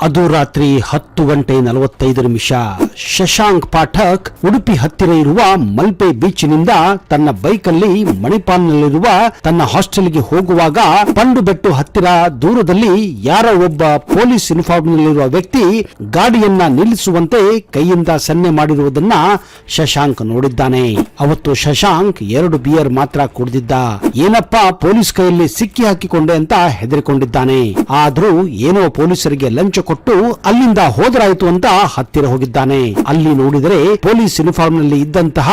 ಅದು ರಾತ್ರಿ ಹತ್ತು ಗಂಟೆ ನಲವತ್ತೈದು ನಿಮಿಷ. ಶಶಾಂಕ್ ಪಾಠಕ್ ಉಡುಪಿ ಹತ್ತಿರ ಇರುವ ಮಲ್ಪೆ ಬೀಚ್ನಿಂದ ತನ್ನ ಬೈಕಲ್ಲಿ ಮಣಿಪಾಲ್ನಲ್ಲಿರುವ ತನ್ನ ಹಾಸ್ಟೆಲ್ಗೆ ಹೋಗುವಾಗ ಪಂಡುಬೆಟ್ಟು ಹತ್ತಿರ ದೂರದಲ್ಲಿ ಯಾರೋ ಒಬ್ಬ ಪೊಲೀಸ್ ಯೂನಿಫಾರ್ಮ್ನಲ್ಲಿರುವ ವ್ಯಕ್ತಿ ಗಾಡಿಯನ್ನ ನಿಲ್ಲಿಸುವಂತೆ ಕೈಯಿಂದ ಸನ್ನೆ ಮಾಡಿರುವುದನ್ನ ಶಶಾಂಕ್ ನೋಡಿದ್ದಾನೆ. ಅವತ್ತು ಶಶಾಂಕ್ ಎರಡು ಬಿಯರ್ ಮಾತ್ರ ಕುಡಿದಿದ್ದ. ಏನಪ್ಪ ಪೊಲೀಸ್ ಕೈಯಲ್ಲಿ ಸಿಕ್ಕಿ ಹಾಕಿಕೊಂಡೆ ಅಂತ ಹೆದರಿಕೊಂಡಿದ್ದಾನೆ. ಆದ್ರೂ ಏನೋ ಪೊಲೀಸರಿಗೆ ಲಂಚ ಕೊಟ್ಟು ಅಲ್ಲಿಂದ ಹೋದರಾಯಿತು ಅಂತ ಹತ್ತಿರ ಹೋಗಿದ್ದಾನೆ. ಅಲ್ಲಿ ನೋಡಿದರೆ ಪೊಲೀಸ್ ಯೂನಿಫಾರ್ಮ್ನಲ್ಲಿ ಇದ್ದಂತಹ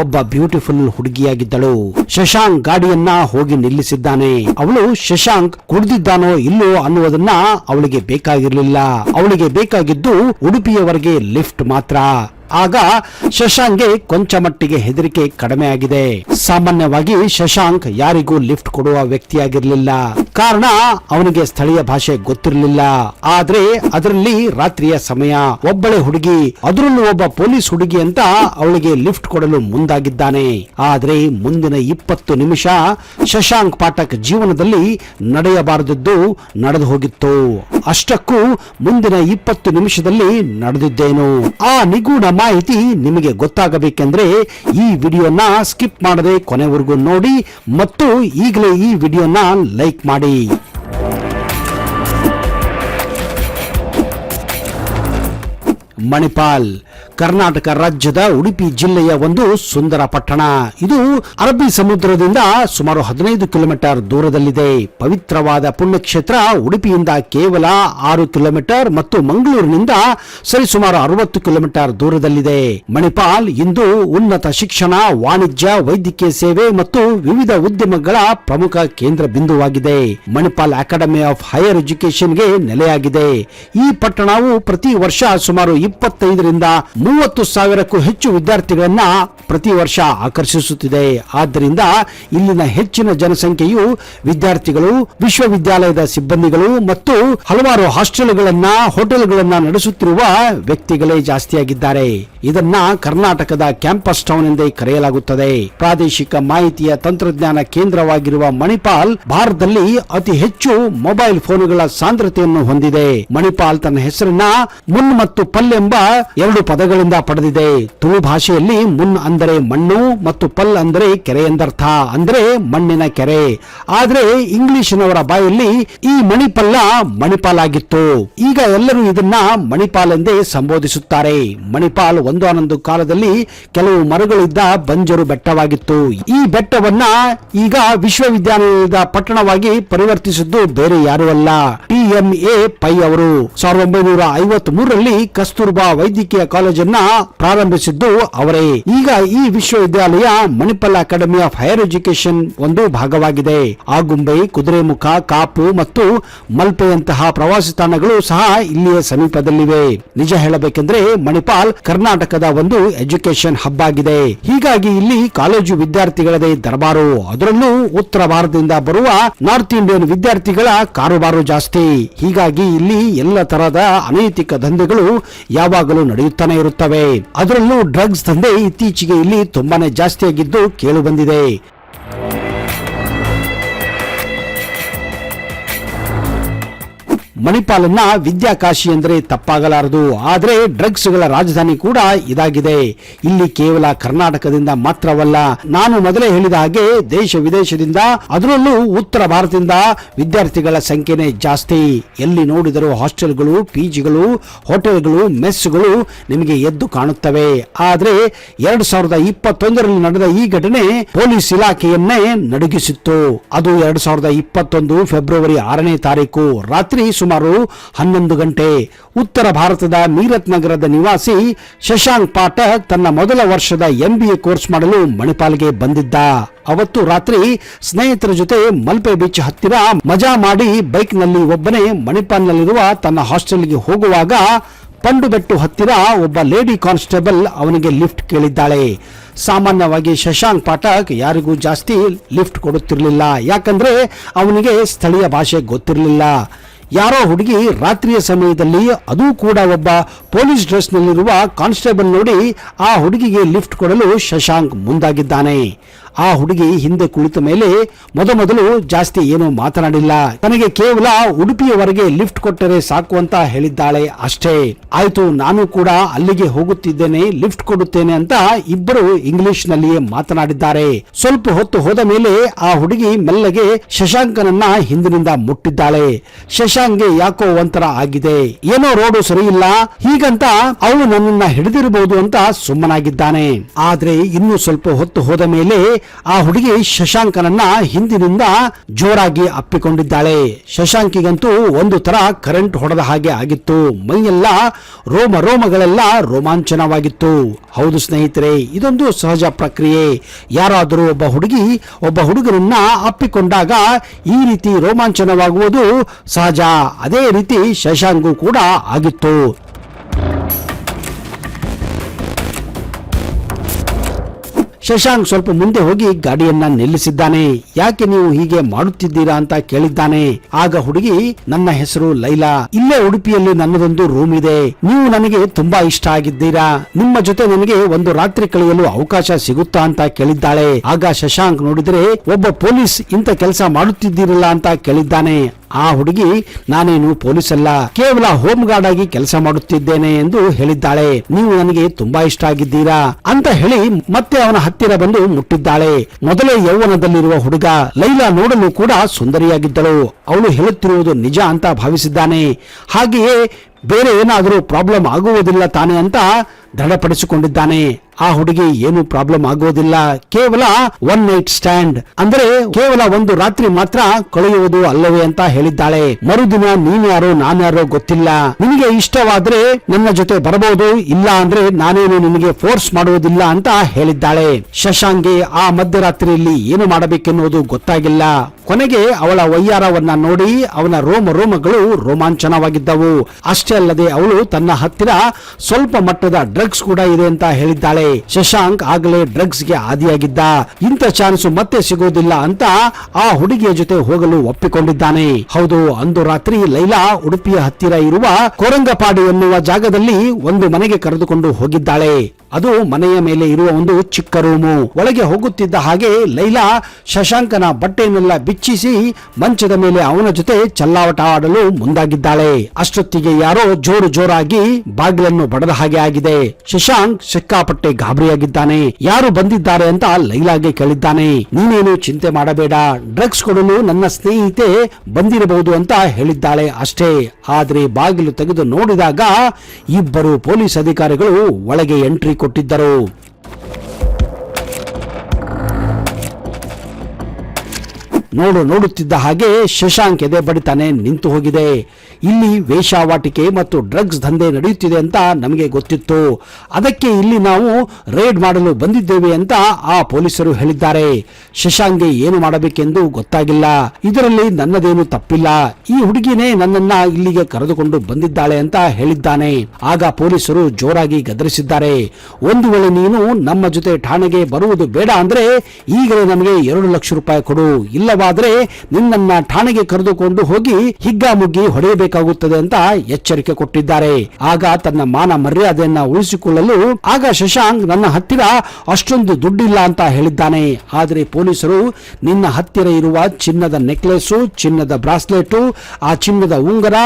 ಒಬ್ಬ ಬ್ಯೂಟಿಫುಲ್ ಹುಡುಗಿಯಾಗಿದ್ದಳು. ಶಶಾಂಕ್ ಗಾಡಿಯನ್ನ ಹೋಗಿ ನಿಲ್ಲಿಸಿದ್ದಾನೆ. ಅವಳು ಶಶಾಂಕ್ ಕುಡಿದಿದ್ದಾನೋ ಇಲ್ಲೋ ಅನ್ನುವುದನ್ನ ಅವಳಿಗೆ ಬೇಕಾಗಿರಲಿಲ್ಲ. ಅವಳಿಗೆ ಬೇಕಾಗಿದ್ದು ಉಡುಪಿಯವರೆಗೆ ಲಿಫ್ಟ್ ಮಾತ್ರ. ಆಗ ಶಶಾಂಕ್ಗೆ ಕೊಂಚ ಮಟ್ಟಿಗೆ ಹೆದರಿಕೆ ಕಡಿಮೆ ಆಗಿದೆ ಸಾಮಾನ್ಯವಾಗಿ ಶಶಾಂಕ್ ಯಾರಿಗೂ ಲಿಫ್ಟ್ ಕೊಡುವ ವ್ಯಕ್ತಿಯಾಗಿರ್ಲಿಲ್ಲ. ಕಾರಣ ಅವನಿಗೆ ಸ್ಥಳೀಯ ಭಾಷೆ ಗೊತ್ತಿರಲಿಲ್ಲ. ಆದ್ರೆ ಅದರಲ್ಲಿ ರಾತ್ರಿಯ ಸಮಯ, ಒಬ್ಬಳೆ ಹುಡುಗಿ, ಅದರಲ್ಲೂ ಒಬ್ಬ ಪೊಲೀಸ್ ಹುಡುಗಿ ಅಂತ ಅವಳಿಗೆ ಲಿಫ್ಟ್ ಕೊಡಲು ಮುಂದಾಗಿದ್ದಾನೆ. ಆದ್ರೆ ಮುಂದಿನ ಇಪ್ಪತ್ತು ನಿಮಿಷ ಶಶಾಂಕ್ ಪಾಠಕ್ ಜೀವನದಲ್ಲಿ ನಡೆಯಬಾರದದ್ದು ನಡೆದು ಹೋಗಿತ್ತು. ಅಷ್ಟಕ್ಕೂ ಮುಂದಿನ ಇಪ್ಪತ್ತು ನಿಮಿಷದಲ್ಲಿ ನಡೆದಿದ್ದೇನು? ಆ ನಿಗೂಢ ಮಾಹಿತಿ ನಿಮಗೆ ಗೊತ್ತಾಗಬೇಕೆಂದ್ರೆ ಈ ವಿಡಿಯೋನ ಸ್ಕಿಪ್ ಮಾಡದೆ ಕೊನೆವರೆಗೂ ನೋಡಿ ಮತ್ತು ಈಗಲೇ ಈ ವಿಡಿಯೋನ ಲೈಕ್ ಮಾಡಿ. ಮಣಿಪಾಲ್ ಕರ್ನಾಟಕ ರಾಜ್ಯದ ಉಡುಪಿ ಜಿಲ್ಲೆಯ ಒಂದು ಸುಂದರ ಪಟ್ಟಣ. ಇದು ಅರಬ್ಬಿ ಸಮುದ್ರದಿಂದ ಸುಮಾರು ಹದಿನೈದು ಕಿಲೋಮೀಟರ್ ದೂರದಲ್ಲಿದೆ. ಪವಿತ್ರವಾದ ಪುಣ್ಯಕ್ಷೇತ್ರ ಉಡುಪಿಯಿಂದ ಕೇವಲ ಆರು ಕಿಲೋಮೀಟರ್ ಮತ್ತು ಮಂಗಳೂರಿನಿಂದ ಸರಿಸುಮಾರು ಅರವತ್ತು ಕಿಲೋಮೀಟರ್ ದೂರದಲ್ಲಿದೆ. ಮಣಿಪಾಲ್ ಇಂದು ಉನ್ನತ ಶಿಕ್ಷಣ, ವಾಣಿಜ್ಯ, ವೈದ್ಯಕೀಯ ಸೇವೆ ಮತ್ತು ವಿವಿಧ ಉದ್ಯಮಗಳ ಪ್ರಮುಖ ಕೇಂದ್ರ ಬಿಂದುವಾಗಿದೆ. ಮಣಿಪಾಲ್ ಅಕಾಡೆಮಿ ಆಫ್ ಹೈಯರ್ ಎಜುಕೇಶನ್ಗೆ ನೆಲೆಯಾಗಿದೆ. ಈ ಪಟ್ಟಣವು ಪ್ರತಿ ವರ್ಷ ಸುಮಾರು ಇಪ್ಪತ್ತೈದರಿಂದ ಮೂವತ್ತು ಸಾವಿರಕ್ಕೂ ಹೆಚ್ಚು ವಿದ್ಯಾರ್ಥಿಗಳನ್ನ ಪ್ರತಿ ವರ್ಷ ಆಕರ್ಷಿಸುತ್ತಿದೆ. ಆದ್ದರಿಂದ ಇಲ್ಲಿನ ಹೆಚ್ಚಿನ ಜನಸಂಖ್ಯೆಯು ವಿದ್ಯಾರ್ಥಿಗಳು, ವಿಶ್ವವಿದ್ಯಾಲಯದ ಸಿಬ್ಬಂದಿಗಳು ಮತ್ತು ಹಲವಾರು ಹಾಸ್ಟೆಲ್ಗಳನ್ನ, ಹೋಟೆಲ್ಗಳನ್ನ ನಡೆಸುತ್ತಿರುವ ವ್ಯಕ್ತಿಗಳೇ ಜಾಸ್ತಿಯಾಗಿದ್ದಾರೆ. ಇದನ್ನ ಕರ್ನಾಟಕದ ಕ್ಯಾಂಪಸ್ ಟೌನ್ ಎಂದೇ ಕರೆಯಲಾಗುತ್ತದೆ. ಪ್ರಾದೇಶಿಕ ಮಾಹಿತಿಯ ತಂತ್ರಜ್ಞಾನ ಕೇಂದ್ರವಾಗಿರುವ ಮಣಿಪಾಲ್ ಭಾರತದಲ್ಲಿ ಅತಿ ಹೆಚ್ಚು ಮೊಬೈಲ್ ಫೋನ್ಗಳ ಸಾಂದ್ರತೆಯನ್ನು ಹೊಂದಿದೆ. ಮಣಿಪಾಲ್ ತನ್ನ ಹೆಸರನ್ನ ಮುನ್ ಮತ್ತು ಪಲ್ ಎಂಬ ಎರಡು ಪದಗಳಿಂದ ಪಡೆದಿದೆ. ತುಳು ಭಾಷೆಯಲ್ಲಿ ಮುನ್ ಅಂದರೆ ಮಣ್ಣು ಮತ್ತು ಪಲ್ ಅಂದರೆ ಕೆರೆ ಎಂದರ್ಥ. ಅಂದರೆ ಮಣ್ಣಿನ ಕೆರೆ. ಆದರೆ ಇಂಗ್ಲಿಷಿನವರ ಬಾಯಲ್ಲಿ ಈ ಮಣಿಪಲ್ಲ ಮಣಿಪಾಲ್ ಆಗಿತ್ತು ಈಗ ಎಲ್ಲರೂ ಇದನ್ನ ಮಣಿಪಾಲ್ ಎಂದೇ ಸಂಬೋಧಿಸುತ್ತಾರೆ. ಮಣಿಪಾಲ್ ಒಂದೊಂದು ಕಾಲದಲ್ಲಿ ಕೆಲವು ಮರಗಳಿದ್ದ ಬಂಜರು ಬೆಟ್ಟವಾಗಿತ್ತು. ಈ ಬೆಟ್ಟವನ್ನ ಈಗ ವಿಶ್ವವಿದ್ಯಾನಿಲಯದ ಪಟ್ಟಣವಾಗಿ ಪರಿವರ್ತಿಸಿದ್ದು ಬೇರೆ ಯಾರು ಅಲ್ಲ. ಟಿಎಂಎ ಪೈ ಅವರು. ಸಾವಿರದ ಒಂಬೈನೂರ ಐವತ್ತ್ ಕಸ್ತೂರ್ಬಾ ವೈದ್ಯಕೀಯ ಕಾಲೇಜನ್ನ ಪ್ರಾರಂಭಿಸಿದ್ದು ಅವರೇ. ಈಗ ಈ ವಿಶ್ವವಿದ್ಯಾಲಯ Manipal academy of higher education ಒಂದು ಭಾಗವಾಗಿದೆ. ಆಗುಂಬೆ ಕುದುರೆಮುಖ ಕಾಪು ಮತ್ತು ಮಲ್ಪೆಯಂತಹ ಪ್ರವಾಸಿ ತಾಣಗಳು ಸಹ ಇಲ್ಲಿಯ ಸಮೀಪದಲ್ಲಿವೆ. ನಿಜ ಹೇಳಬೇಕೆಂದ್ರೆ ಮಣಿಪಾಲ್ ಕರ್ನಾಟಕದ ಒಂದು ಎಜುಕೇಶನ್ ಹಬ್ ಆಗಿದೆ. ಹೀಗಾಗಿ ಇಲ್ಲಿ ಕಾಲೇಜು ವಿದ್ಯಾರ್ಥಿಗಳದೇ ದರಬಾರು. ಅದರಲ್ಲೂ ಉತ್ತರ ಭಾರತದಿಂದ ಬರುವ ನಾರ್ತ್ ಇಂಡಿಯನ್ ವಿದ್ಯಾರ್ಥಿಗಳ ಕಾರುಬಾರು ಜಾಸ್ತಿ. ಹೀಗಾಗಿ ಇಲ್ಲಿ ಎಲ್ಲ ತರಹದ ಅನೈತಿಕ ದಂಧೆಗಳು ಯಾವಾಗಲೂ ನಡೆಯುತ್ತಾನೆ ಇರುತ್ತವೆ. ಅದರಲ್ಲೂ ಡ್ರಗ್ಸ್ ದಂಧೆ ಇತ್ತೀಚೆಗೆ ಇಲ್ಲಿ ತುಂಬಾನೇ ಜಾಸ್ತಿಯಾಗಿದ್ದು ಕೇಳು ಬಂದಿದೆ ಮಣಿಪಾಲನ್ನ ವಿದ್ಯಾಕಾಶಿ ಅಂದರೆ ತಪ್ಪಾಗಲಾರದು. ಆದರೆ ಡ್ರಗ್ಸ್ಗಳ ರಾಜಧಾನಿ ಕೂಡ ಇದಾಗಿದೆ. ಇಲ್ಲಿ ಕೇವಲ ಕರ್ನಾಟಕದಿಂದ ಮಾತ್ರವಲ್ಲ, ನಾನು ಮೊದಲೇ ಹೇಳಿದ ಹಾಗೆ ದೇಶ ವಿದೇಶದಿಂದ, ಅದರಲ್ಲೂ ಉತ್ತರ ಭಾರತದಿಂದ ವಿದ್ಯಾರ್ಥಿಗಳ ಸಂಖ್ಯೆನೇ ಜಾಸ್ತಿ. ಎಲ್ಲಿ ನೋಡಿದರೂ ಹಾಸ್ಟೆಲ್ಗಳು, ಪಿಜಿಗಳು, ಹೋಟೆಲ್ಗಳು, ಮೆಸ್ಗಳು ನಿಮಗೆ ಎದ್ದು ಕಾಣುತ್ತವೆ. ಆದರೆ ಎರಡ್ ಸಾವಿರದ ಇಪ್ಪತ್ತೊಂದರಲ್ಲಿ ನಡೆದ ಈ ಘಟನೆ ಪೊಲೀಸ್ ಇಲಾಖೆಯನ್ನೇ ನಡುಗಿಸಿತ್ತು. ಅದು ಎರಡ್ ಸಾವಿರದ ಇಪ್ಪತ್ತೊಂದು ಫೆಬ್ರವರಿ ಆರನೇ ತಾರೀಕು ರಾತ್ರಿ ಸುಮಾರು ಹನ್ನೊಂದು ಗಂಟೆ. ಉತ್ತರ ಭಾರತದ ಮೀರತ್ ನಗರದ ನಿವಾಸಿ ಶಶಾಂಕ್ ಪಾಠಕ್ ತನ್ನ ಮೊದಲ ವರ್ಷದ ಎಂಬಿಎ ಕೋರ್ಸ್ ಮಾಡಲು ಮಣಿಪಾಲ್ಗೆ ಬಂದಿದ್ದ. ಅವತ್ತು ರಾತ್ರಿ ಸ್ನೇಹಿತರ ಜೊತೆ ಮಲ್ಪೆ ಬೀಚ್ ಹತ್ತಿರ ಮಜಾ ಮಾಡಿ ಬೈಕ್ನಲ್ಲಿ ಒಬ್ಬನೇ ಮಣಿಪಾಲ್ನಲ್ಲಿರುವ ತನ್ನ ಹಾಸ್ಟೆಲ್ಗೆ ಹೋಗುವಾಗ ಪಂಡುಬೆಟ್ಟು ಹತ್ತಿರ ಒಬ್ಬ ಲೇಡಿ ಕಾನ್ಸ್ಟೇಬಲ್ ಅವನಿಗೆ ಲಿಫ್ಟ್ ಕೇಳಿದ್ದಾಳೆ. ಸಾಮಾನ್ಯವಾಗಿ ಶಶಾಂಕ್ ಪಾಠಕ್ ಯಾರಿಗೂ ಜಾಸ್ತಿ ಲಿಫ್ಟ್ ಕೊಡುತ್ತಿರಲಿಲ್ಲ. ಯಾಕಂದ್ರೆ ಅವನಿಗೆ ಸ್ಥಳೀಯ ಭಾಷೆ ಗೊತ್ತಿರಲಿಲ್ಲ. ಯಾರೋ ಹುಡುಗಿ ರಾತ್ರಿಯ ಸಮಯದಲ್ಲಿ ಅದೂ ಕೂಡ ಒಬ್ಬ ಪೊಲೀಸ್ ಡ್ರೆಸ್ನಲ್ಲಿರುವ ಕಾನ್ಸ್ಟೇಬಲ್ ನೋಡಿ ಆ ಹುಡುಗಿಗೆ ಲಿಫ್ಟ್ ಕೊಡಲು ಶಶಾಂಕ್ ಮುಂದಾಗಿದ್ದಾನೆ. ಆ ಹುಡುಗಿ ಹಿಂದೆ ಕುಳಿತ ಮೇಲೆ ಮೊದಮೊದಲು ಜಾಸ್ತಿ ಏನು ಮಾತನಾಡಿಲ್ಲ. ತನಗೆ ಕೇವಲ ಉಡುಪಿಯವರೆಗೆ ಲಿಫ್ಟ್ ಕೊಟ್ಟರೆ ಸಾಕು ಅಂತ ಹೇಳಿದ್ದಾಳೆ ಅಷ್ಟೇ. ಆಯ್ತು, ನಾನು ಕೂಡ ಅಲ್ಲಿಗೆ ಹೋಗುತ್ತಿದ್ದೇನೆ, ಲಿಫ್ಟ್ ಕೊಡುತ್ತೇನೆ ಅಂತ ಇಬ್ಬರು ಇಂಗ್ಲಿಷ್ ನಲ್ಲಿಯೇ ಮಾತನಾಡಿದ್ದಾರೆ. ಸ್ವಲ್ಪ ಹೊತ್ತು ಹೋದ ಮೇಲೆ ಆ ಹುಡುಗಿ ಮೆಲ್ಲಗೆ ಶಶಾಂಕನನ್ನ ಹಿಂದಿನಿಂದ ಮುಟ್ಟಿದ್ದಾಳೆ. ಶಶಾಂಕ್ಗೆ ಯಾಕೋ ಒಂಥರ ಆಗಿದೆ. ಏನೋ ರೋಡು ಸರಿಯಿಲ್ಲ, ಹೀಗಂತ ಅವನು ನನ್ನನ್ನ ಹಿಡಿದಿರಬಹುದು ಅಂತ ಸುಮ್ಮನಾಗಿದ್ದಾನೆ. ಆದ್ರೆ ಇನ್ನು ಸ್ವಲ್ಪ ಹೊತ್ತು ಹೋದ ಮೇಲೆ ಆ ಹುಡುಗಿ ಶಶಾಂಕನನ್ನ ಹಿಂದಿನಿಂದ ಜೋರಾಗಿ ಅಪ್ಪಿಕೊಂಡಿದ್ದಾಳೆ. ಶಶಾಂಕಿಗಂತೂ ಒಂದು ತರ ಕರೆಂಟ್ ಹೊಡೆದ ಹಾಗೆ ಆಗಿತ್ತು. ಮೈಯೆಲ್ಲ ರೋಮ ರೋಮಗಳೆಲ್ಲ ರೋಮಾಂಚನವಾಗಿತ್ತು. ಹೌದು ಸ್ನೇಹಿತರೆ, ಇದೊಂದು ಸಹಜ ಪ್ರಕ್ರಿಯೆ. ಯಾರಾದರೂ ಒಬ್ಬ ಹುಡುಗಿ ಒಬ್ಬ ಹುಡುಗನನ್ನ ಅಪ್ಪಿಕೊಂಡಾಗ ಈ ರೀತಿ ರೋಮಾಂಚನವಾಗುವುದು ಸಹಜ. ಅದೇ ರೀತಿ ಶಶಾಂಕು ಕೂಡ ಆಗಿತ್ತು. ಶಶಾಂಕ್ ಸ್ವಲ್ಪ ಮುಂದೆ ಹೋಗಿ ಗಾಡಿಯನ್ನ ನಿಲ್ಲಿಸಿದ್ದಾನೆ. ಯಾಕೆ ನೀವು ಹೀಗೆ ಮಾಡುತ್ತಿದ್ದೀರಾ ಅಂತ ಕೇಳಿದ್ದಾನೆ. ಆಗ ಹುಡುಗಿ, ನನ್ನ ಹೆಸರು ಲೈಲಾ. ಇಲ್ಲೇ ಉಡುಪಿಯಲ್ಲಿ ನನ್ನದೊಂದು ರೂಮ್ ಇದೆ. ನೀವು ನನಗೆ ತುಂಬಾ ಇಷ್ಟ ಆಗಿದ್ದೀರಾ. ನಿಮ್ಮ ಜೊತೆ ನನಗೆ ಒಂದು ರಾತ್ರಿ ಕಳೆಯಲು ಅವಕಾಶ ಸಿಗುತ್ತಾ ಅಂತ ಕೇಳಿದ್ದಾಳೆ. ಆಗ ಶಶಾಂಕ್ ನೋಡಿದ್ರೆ, ಒಬ್ಬ ಪೊಲೀಸ್ ಇಂಥ ಕೆಲಸ ಮಾಡುತ್ತಿದ್ದೀರಲ್ಲ ಅಂತ ಕೇಳಿದ್ದಾನೆ. ಆ ಹುಡುಗಿ, ನಾನೇನು ಪೊಲೀಸ್ ಅಲ್ಲ ಕೇವಲ ಹೋಮ್ ಗಾರ್ಡ್ ಆಗಿ ಕೆಲಸ ಮಾಡುತ್ತಿದ್ದೇನೆ ಎಂದು ಹೇಳಿದ್ದಾಳೆ. ನೀವು ನನಗೆ ತುಂಬಾ ಇಷ್ಟ ಆಗಿದ್ದೀರಾ? ಅಂತ ಹೇಳಿ ಮತ್ತೆ ಅವನ ಹತ್ತಿರ ಬಂದು ಮುಟ್ಟಿದ್ದಾಳೆ. ಮೊದಲೇ ಯೌವನದಲ್ಲಿರುವ ಹುಡುಗ ಲೈಲಾ ನೋಡಲು ಕೂಡ ಸುಂದರಿಯಾಗಿದ್ದಳು. ಅವಳು ಹೇಳುತ್ತಿರುವುದು ನಿಜ ಅಂತ ಭಾವಿಸಿದ್ದಾನೆ. ಹಾಗೆಯೇ ಬೇರೆ ಏನಾದರೂ ಪ್ರಾಬ್ಲಮ್ ಆಗುವುದಿಲ್ಲ ತಾನೆ ಅಂತ ದೃಢಪಡಿಸಿಕೊಂಡಿದ್ದಾನೆ. ಆ ಹುಡುಗಿ ಏನು ಪ್ರಾಬ್ಲಮ್ ಆಗೋದಿಲ್ಲ. ಕೇವಲ ಒನ್ ನೈಟ್ ಸ್ಟ್ಯಾಂಡ್ ಅಂದ್ರೆ ಕೇವಲ ಒಂದು ರಾತ್ರಿ ಮಾತ್ರ ಕಳೆಯುವುದು ಅಲ್ಲವೇ ಅಂತ ಹೇಳಿದ್ದಾಳೆ. ಮರುದಿನ ನೀನ್ಯಾರೋ ನಾನ್ಯಾರೋ ಗೊತ್ತಿಲ್ಲ. ನಿನಗೆ ಇಷ್ಟವಾದ್ರೆ ನನ್ನ ಜೊತೆ ಬರಬಹುದು ಇಲ್ಲ ಅಂದ್ರೆ ನಾನೇನು ನಿಮಗೆ ಫೋರ್ಸ್ ಮಾಡುವುದಿಲ್ಲ ಅಂತ ಹೇಳಿದ್ದಾಳೆ. ಶಶಾಂಕ್ಗೆ ಆ ಮಧ್ಯರಾತ್ರಿಯಲ್ಲಿ ಏನು ಮಾಡಬೇಕೆನ್ನುವುದು ಗೊತ್ತಾಗಿಲ್ಲ. ಕೊನೆಗೆ ಅವಳ ವಯ್ಯಾರವನ್ನ ನೋಡಿ ಅವನ ರೋಮ ರೋಮಗಳು ರೋಮಾಂಚನವಾಗಿದ್ದವು. ಅಷ್ಟೇ ಅಲ್ಲದೆ ಅವಳು ತನ್ನ ಹತ್ತಿರ ಸ್ವಲ್ಪ ಮಟ್ಟದ ಡ್ರಗ್ಸ್ ಕೂಡ ಇದೆ ಅಂತ ಹೇಳಿದ್ದಾಳೆ. ಶಶಾಂಕ್ ಆಗಲೇ ಡ್ರಗ್ಸ್ಗೆ ಆದಿಯಾಗಿದ್ದ. ಇಂಥ ಚಾನ್ಸ್ ಮತ್ತೆ ಸಿಗೋದಿಲ್ಲ ಅಂತ ಆ ಹುಡುಗಿಯ ಜೊತೆ ಹೋಗಲು ಒಪ್ಪಿಕೊಂಡಿದ್ದಾನೆ. ಹೌದು, ಅಂದು ರಾತ್ರಿ ಲೈಲಾ ಉಡುಪಿಯ ಹತ್ತಿರ ಇರುವ ಕೊರಂಗಪಾಡಿ ಎನ್ನುವ ಜಾಗದಲ್ಲಿ ಒಂದು ಮನೆಗೆ ಕರೆದುಕೊಂಡು ಹೋಗಿದ್ದಾಳೆ. ಅದು ಮನೆಯ ಮೇಲೆ ಇರುವ ಒಂದು ಚಿಕ್ಕ ರೂಮು. ಒಳಗೆ ಹೋಗುತ್ತಿದ್ದ ಹಾಗೆ ಲೈಲಾ ಶಶಾಂಕನ ಬಟ್ಟೆಯನ್ನೆಲ್ಲ ಬಿಚ್ಚಿಸಿ ಮಂಚದ ಮೇಲೆ ಅವನ ಜೊತೆ ಚಲ್ಲಾವಟ ಆಡಲು ಮುಂದಾಗಿದ್ದಾಳೆ. ಅಷ್ಟೊತ್ತಿಗೆ ಯಾರೋ ಜೋರು ಜೋರಾಗಿ ಬಾಗಿಲನ್ನು ಬಡದ ಹಾಗೆ ಆಗಿದೆ. ಶಶಾಂಕ್ ಸಿಕ್ಕಾಪಟ್ಟೆ ಗಾಬರಿಯಾಗಿದ್ದಾನೆ. ಯಾರು ಬಂದಿದ್ದಾರೆ ಅಂತ ಲೈಲಾಗೆ ಕೇಳಿದ್ದಾನೆ. ನೀನೇನು ಚಿಂತೆ ಮಾಡಬೇಡ. ಡ್ರಗ್ಸ್ ಕೊಡಲು ನನ್ನ ಸ್ನೇಹಿತೆ ಬಂದಿರಬಹುದು ಅಂತ ಹೇಳಿದ್ದಾಳೆ ಅಷ್ಟೇ. ಆದ್ರೆ ಬಾಗಿಲು ತೆಗೆದು ನೋಡಿದಾಗ ಇಬ್ಬರು ಪೊಲೀಸ್ ಅಧಿಕಾರಿಗಳು ಒಳಗೆ ಎಂಟ್ರಿ ಕೊಟ್ಟಿದ್ದರು. ನೋಡು ನೋಡುತ್ತಿದ್ದ ಹಾಗೆ ಶಶಾಂಕ್ ಎದೆ ಬಡಿತಾನೆ ನಿಂತು ಹೋಗಿದೆ. ಇಲ್ಲಿ ವೇಷಾವಾಟಿಕೆ ಮತ್ತು ಡ್ರಗ್ಸ್ ದಂಧೆ ನಡೆಯುತ್ತಿದೆ ಅಂತ ನಮಗೆ ಗೊತ್ತಿತ್ತು. ಅದಕ್ಕೆ ಇಲ್ಲಿ ನಾವು ರೇಡ್ ಮಾಡಲು ಬಂದಿದ್ದೇವೆ ಅಂತ ಆ ಪೊಲೀಸರು ಹೇಳಿದ್ದಾರೆ. ಶಶಾಂಕ್ಗೆ ಏನು ಮಾಡಬೇಕೆಂದು ಗೊತ್ತಾಗಿಲ್ಲ. ಇದರಲ್ಲಿ ನನ್ನದೇನು ತಪ್ಪಿಲ್ಲ. ಈ ಹುಡುಗಿನೇ ನನ್ನನ್ನ ಇಲ್ಲಿಗೆ ಕರೆದುಕೊಂಡು ಬಂದಿದ್ದಾಳೆ ಅಂತ ಹೇಳಿದ್ದಾನೆ. ಆಗ ಪೊಲೀಸರು ಜೋರಾಗಿ ಗದರಿಸಿದ್ದಾರೆ. ಒಂದು ವೇಳೆ ನೀನು ನಮ್ಮ ಜೊತೆ ಠಾಣೆಗೆ ಬರುವುದು ಬೇಡ ಅಂದ್ರೆ ಈಗಲೇ ನಮಗೆ ಎರಡು ಲಕ್ಷ ರೂಪಾಯಿ ಕೊಡು. ಇಲ್ಲವಾದ್ರೆ ನಿನ್ನನ್ನ ಠಾಣೆಗೆ ಕರೆದುಕೊಂಡು ಹೋಗಿ ಹಿಗ್ಗಾಮುಗ್ಗಿ ಹೊಡೆಯಬೇಕಾಗುತ್ತದೆ ಅಂತ ಎಚ್ಚರಿಕೆ ಕೊಟ್ಟಿದ್ದಾರೆ. ಆಗ ತನ್ನ ಮಾನ ಮರ್ಯಾದೆಯನ್ನ ಉಳಿಸಿಕೊಳ್ಳಲು ಆಗ ಶಶಾಂಕ್, ನನ್ನ ಹತ್ತಿರ ಅಷ್ಟೊಂದು ದುಡ್ಡಿಲ್ಲ ಅಂತ ಹೇಳಿದ್ದಾನೆ. ಆದರೆ ಪೊಲೀಸರು, ನಿನ್ನ ಹತ್ತಿರ ಇರುವ ಚಿನ್ನದ ನೆಕ್ಲೆಸ್, ಚಿನ್ನದ ಬ್ರಾಸ್ಲೆಟ್, ಆ ಚಿನ್ನದ ಉಂಗರ,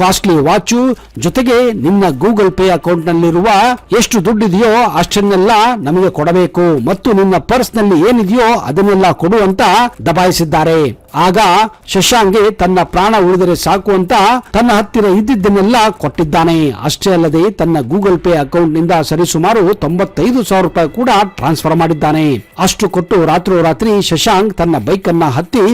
ಕಾಸ್ಟ್ಲಿ ವಾಚು, ಜೊತೆಗೆ ನಿನ್ನ ಗೂಗಲ್ ಪೇ ಅಕೌಂಟ್ ನಲ್ಲಿರುವ ಎಷ್ಟು ದುಡ್ಡಿದೆಯೋ ಅಷ್ಟನ್ನೆಲ್ಲ ನಮಗೆ ಕೊಡಬೇಕು. ಮತ್ತು ನಿನ್ನ ಪರ್ಸ್ನಲ್ಲಿ ಏನಿದೆಯೋ ಅದನ್ನೆಲ್ಲ ಕೊಡುವಂತ ದಬಾಯಿಸಿದ್ದಾರೆ. ಆಗ ಶಶಾಂಗೆ ತನ್ನ ಪ್ರಾಣ ಉಳಿದರೆ ಸಾಕು ಅಂತ ತನ್ನ ಹತ್ತಿರ ಇದ್ದಿದ್ದನ್ನೆಲ್ಲ ಕೊಟ್ಟಿದ್ದಾನೆ. ಅಷ್ಟೇ ಅಲ್ಲದೆ ತನ್ನ ಗೂಗಲ್ ಪೇ ಅಕೌಂಟ್ನಿಂದ ಸರಿಸುಮಾರು ತೊಂಬತ್ತೈದು ಸಾವಿರ ರೂಪಾಯಿ ಕೂಡ ಟ್ರಾನ್ಸ್ಫರ್ ಮಾಡಿದ್ದಾನೆ. ಅಷ್ಟು ಕೊಟ್ಟು ರಾತ್ರೋರಾತ್ರಿ ಶಶಾಂಕ್ ತನ್ನ ಬೈಕ್ ಅನ್ನ ಹತ್ತಿ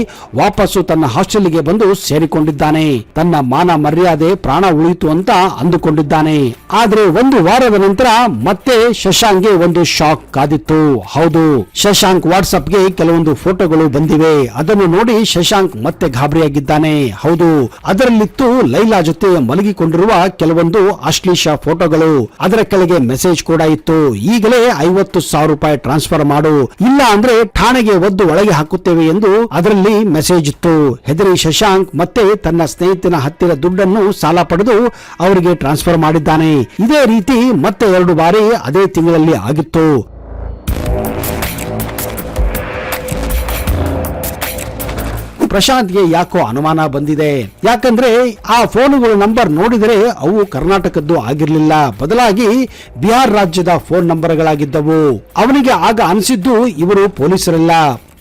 ವಾಪಸ್ಸು ತನ್ನ ಹಾಸ್ಟೆಲ್ಗೆ ಬಂದು ಸೇರಿಕೊಂಡಿದ್ದಾನೆ. ತನ್ನ ಮಾನ ಮರ್ಯಾದೆ, ಪ್ರಾಣ ಉಳಿಯಿತು ಅಂತ ಅಂದುಕೊಂಡಿದ್ದಾನೆ. ಆದ್ರೆ ಒಂದು ವಾರದ ನಂತರ ಮತ್ತೆ ಶಶಾಂಕ್ಗೆ ಒಂದು ಶಾಕ್ ಕಾದಿತ್ತು. ಹೌದು, ಶಶಾಂಕ್ ವಾಟ್ಸ್ಆಪ್ಗೆ ಕೆಲವೊಂದು ಫೋಟೋಗಳು ಬಂದಿವೆ. ಅದನ್ನು ನೋಡಿ ಶಶಾಂಕ್ ಮತ್ತೆ ಗಾಬರಿಯಾಗಿದ್ದಾನೆ. ಹೌದು, ಅದರಲ್ಲಿತ್ತು ಲೈಲಾ ಜೊತೆ ಮಲಗಿಕೊಂಡಿರುವ ಕೆಲವೊಂದು ಅಶ್ಲೀಷ ಫೋಟೋಗಳು. ಅದರ ಕೆಳಗೆ ಮೆಸೇಜ್ ಕೂಡ ಇತ್ತು. ಈಗಲೇ ಐವತ್ತು ಸಾವಿರ ರೂಪಾಯಿ ಟ್ರಾನ್ಸ್ಫರ್ ಮಾಡು. ಇಲ್ಲ ಅಂದ್ರೆ ಠಾಣೆಗೆ ಒದ್ದು ಒಳಗೆ ಹಾಕುತ್ತೇವೆ ಎಂದು ಅದರಲ್ಲಿ ಮೆಸೇಜ್ ಇತ್ತು. ಹೆದರಿ ಶಶಾಂಕ್ ಮತ್ತೆ ತನ್ನ ಸ್ನೇಹಿತನ ಹತ್ತಿರ ದುಡ್ಡನ್ನು ಸಾಲ ಪಡೆದು ಅವರಿಗೆ ಟ್ರಾನ್ಸ್ಫರ್ ಮಾಡಿದ್ದಾನೆ. ಇದೇ ರೀತಿ ಮತ್ತೆ ಎರಡು ಬಾರಿ ಅದೇ ತಿಂಗಳಲ್ಲಿ ಆಗಿತ್ತು. ಪ್ರಶಾಂತ್ಗೆ ಯಾಕೋ ಅನುಮಾನ ಬಂದಿದೆ? ಯಾಕಂದ್ರೆ ಆ ಫೋನುಗಳ ನಂಬರ್ ನೋಡಿದರೆ ಅವು ಕರ್ನಾಟಕದ್ದು ಆಗಿರಲಿಲ್ಲ. ಬದಲಾಗಿ ಬಿಹಾರ್ ರಾಜ್ಯದ ಫೋನ್ ನಂಬರ್ಗಳಾಗಿದ್ದವು. ಅವನಿಗೆ ಆಗ ಅನಿಸಿದ್ದು ಇವರು ಪೊಲೀಸರಲ್ಲ.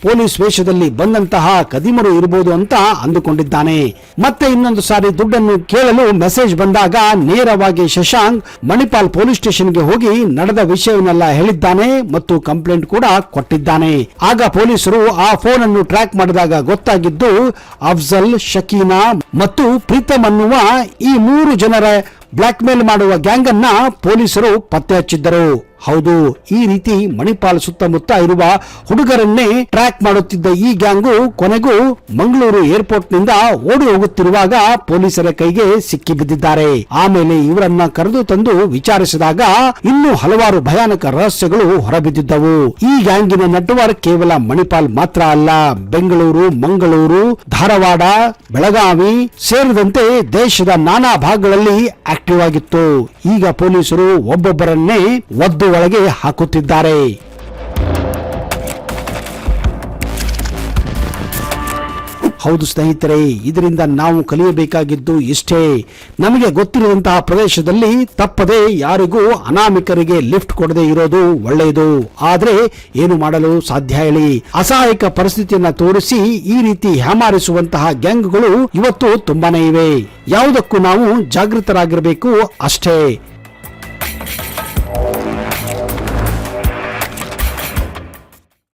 ಪೊಲೀಸ್ ವೇಷದಲ್ಲಿ ಬಂದಂತಹ ಕದಿಮರು ಇರಬಹುದು ಅಂತ ಅಂದುಕೊಂಡಿದ್ದಾನೆ. ಮತ್ತೆ ಇನ್ನೊಂದು ಸಾರಿ ದುಡ್ಡನ್ನು ಕೇಳಲು ಮೆಸೇಜ್ ಬಂದಾಗ ನೇರವಾಗಿ ಶಶಾಂಕ್ ಮಣಿಪಾಲ್ ಪೊಲೀಸ್ ಸ್ಟೇಷನ್ಗೆ ಹೋಗಿ ನಡೆದ ವಿಷಯವನ್ನೆಲ್ಲ ಹೇಳಿದ್ದಾನೆ ಮತ್ತು ಕಂಪ್ಲೇಂಟ್ ಕೂಡ ಕೊಟ್ಟಿದ್ದಾನೆ. ಆಗ ಪೊಲೀಸರು ಆ ಫೋನ್ ಅನ್ನು ಟ್ರ್ಯಾಕ್ ಮಾಡಿದಾಗ ಗೊತ್ತಾಗಿದ್ದು ಅಫ್ಜಲ್, ಶಕೀನಾ ಮತ್ತು ಪ್ರೀತಮ್ ಅನ್ನುವ ಈ ಮೂರು ಜನರ ಬ್ಲಾಕ್ ಮೇಲ್ ಮಾಡುವ ಗ್ಯಾಂಗ್ ಅನ್ನ ಪೊಲೀಸರು ಪತ್ತೆ ಹಚ್ಚಿದ್ದರು. ಹೌದು, ಈ ರೀತಿ ಮಣಿಪಾಲ್ ಸುತ್ತಮುತ್ತ ಇರುವ ಹುಡುಗರನ್ನೇ ಟ್ರ್ಯಾಕ್ ಮಾಡುತ್ತಿದ್ದ ಈ ಗ್ಯಾಂಗು ಕೊನೆಗೂ ಮಂಗಳೂರು ಏರ್ಪೋರ್ಟ್ನಿಂದ ಓಡಿ ಹೋಗುತ್ತಿರುವಾಗ ಪೊಲೀಸರ ಕೈಗೆ ಸಿಕ್ಕಿ ಬಿದ್ದಿದ್ದಾರೆ ಆಮೇಲೆ ಇವರನ್ನ ಕರೆದು ತಂದು ವಿಚಾರಿಸಿದಾಗ ಇನ್ನೂ ಹಲವಾರು ಭಯಾನಕ ರಹಸ್ಯಗಳು ಹೊರಬಿದ್ದಿದ್ದವು. ಈ ಗ್ಯಾಂಗಿನ ನೆಟ್ವರ್ಕ್ ಕೇವಲ ಮಣಿಪಾಲ್ ಮಾತ್ರ ಅಲ್ಲ, ಬೆಂಗಳೂರು, ಮಂಗಳೂರು, ಧಾರವಾಡ, ಬೆಳಗಾವಿ ಸೇರಿದಂತೆ ದೇಶದ ನಾನಾ ಭಾಗಗಳಲ್ಲಿ ಆಕ್ಟಿವ್ ಆಗಿತ್ತು. ಈಗ ಪೊಲೀಸರು ಒಬ್ಬೊಬ್ಬರನ್ನೇ ಒದ್ದು ಒಳಗೆ ಹಾಕುತ್ತಿದ್ದಾರೆ. ಹೌದು ಸ್ನೇಹಿತರೆ, ಇದರಿಂದ ನಾವು ಕಲಿಯಬೇಕಾಗಿದ್ದು ಇಷ್ಟೇ. ನಮಗೆ ಗೊತ್ತಿರುವಂತಹ ಪ್ರದೇಶದಲ್ಲಿ ತಪ್ಪದೆ ಯಾರಿಗೂ ಅನಾಮಿಕರಿಗೆ ಲಿಫ್ಟ್ ಕೊಡದೆ ಇರೋದು ಒಳ್ಳೆಯದು. ಆದರೆ ಏನು ಮಾಡಲು ಸಾಧ್ಯ ಹೇಳಿ? ಅಸಹಾಯಕ ಪರಿಸ್ಥಿತಿಯನ್ನ ತೋರಿಸಿ ಈ ರೀತಿ ಹ್ಯಾಮಾರಿಸುವಂತಹ ಗ್ಯಾಂಗ್ಗಳು ಇವತ್ತು ತುಂಬಾನೇ ಇವೆ. ಯಾವುದಕ್ಕೂ ನಾವು ಜಾಗೃತರಾಗಿರಬೇಕು ಅಷ್ಟೇ.